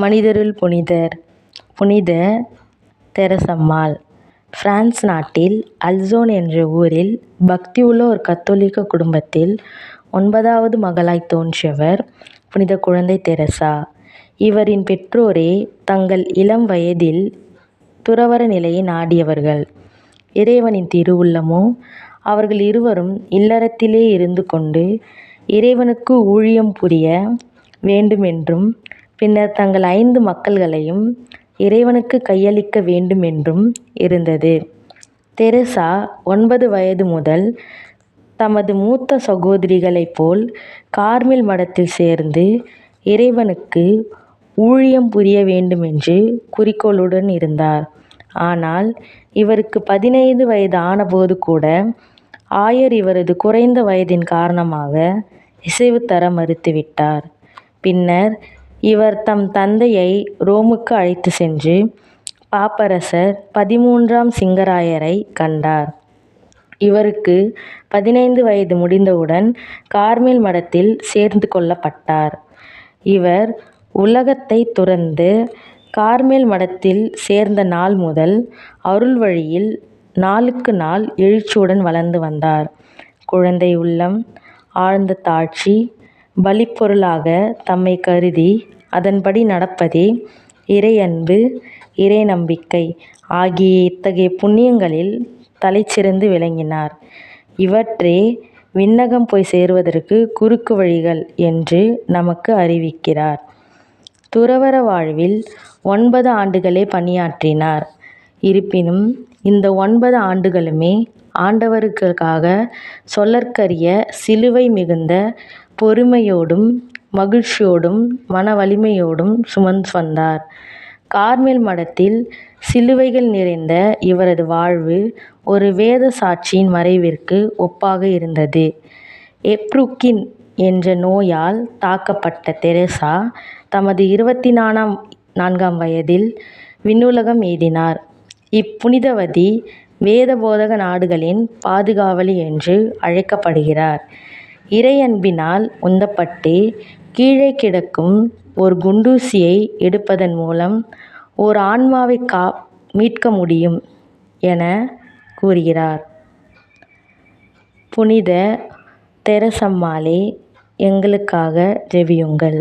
மனிதருள் புனிதர் புனித தெரசம்மாள் பிரான்ஸ் நாட்டில் அல்சோன் என்ற ஊரில் பக்தியுள்ள ஒரு கத்தோலிக்க குடும்பத்தில் ஒன்பதாவது மகளாய் தோன்றியவர் புனித குழந்தை தெரசா. இவரின் பெற்றோரே தங்கள் இளம் வயதில் துறவற நிலையை நாடியவர்கள். இறைவனின் திருவுள்ளமோ அவர்கள் இருவரும் இல்லறத்திலே இருந்து கொண்டு இறைவனுக்கு ஊழியம் புரிய வேண்டுமென்றும் பின்னர் தங்கள் ஐந்து மக்கள்களையும் இறைவனுக்கு கையளிக்க வேண்டுமென்றும் இருந்தது. தெரசா ஒன்பது வயது முதல் தமது மூத்த சகோதரிகளைப் போல் கார்மில் மடத்தில் சேர்ந்து இறைவனுக்கு ஊழியம் புரிய வேண்டுமென்று குறிக்கோளுடன் இருந்தார். ஆனால் இவருக்கு பதினைந்து வயது ஆனபோது கூட ஆயர் இவரது குறைந்த வயதின் காரணமாக இசைவு தர மறுத்துவிட்டார். பின்னர் இவர் தம் தந்தையை ரோமுக்கு அழைத்துச் சென்று பாப்பரசர் பதிமூன்றாம் சிங்கராயரைக் கண்டார். இவருக்கு பதினைந்து வயது முடிந்தவுடன் கார்மேல் மடத்தில் சேர்ந்து கொள்ளப்பட்டார். இவர் உலகத்தை துறந்து கார்மேல் மடத்தில் சேர்ந்த நாள் முதல் அருள்வழியில் நாளுக்கு நாள் எழுச்சியுடன் வளர்ந்து வந்தார். குழந்தை உள்ளம், ஆழ்ந்த தாழ்ச்சி, வழிப்பொருளாக தம்மை கருதி அதன்படி நடப்பதே இறையன்பு இறைநம்பிக்கை ஆகிய இத்தகைய புண்ணியங்களில் தலைசிறந்து விளங்கினார். இவற்றே விண்ணகம் போய் சேருவதற்கு குறுக்கு வழிகள் என்று நமக்கு அறிவிக்கிறார். துறவற வாழ்வில் ஒன்பது ஆண்டுகளே பணியாற்றினார். இருப்பினும் இந்த ஒன்பது ஆண்டுகளுமே ஆண்டவருக்காக சொல்லற்கரிய சிலுவை மிகுந்த பொறுமையோடும் மகிழ்ச்சியோடும் மன வலிமையோடும் சுமந்து வந்தார். கார்மேல் மடத்தில் சிலுவைகள் நிறைந்த இவரது வாழ்வு ஒரு வேத சாட்சியின் மறைவிற்கு ஒப்பாக இருந்தது. எப்ருக்கின் என்ற நோயால் தாக்கப்பட்ட தெரசா தமது இருபத்தி நாலாம் நான்காம் வயதில் விண்ணுலகம் எய்தினார். இப்புனிதவதி வேத போதக நாடுகளின் பாதுகாவலி என்று அழைக்கப்படுகிறார். இறையன்பினால் உந்தப்பட்டு கீழே கிடக்கும் ஒரு குண்டூசியை எடுப்பதன் மூலம் ஓர் ஆன்மாவைக் மீட்க முடியும் என கூறுகிறார். புனித தெரசம்மாளே எங்களுக்காக ஜெபியுங்கள்.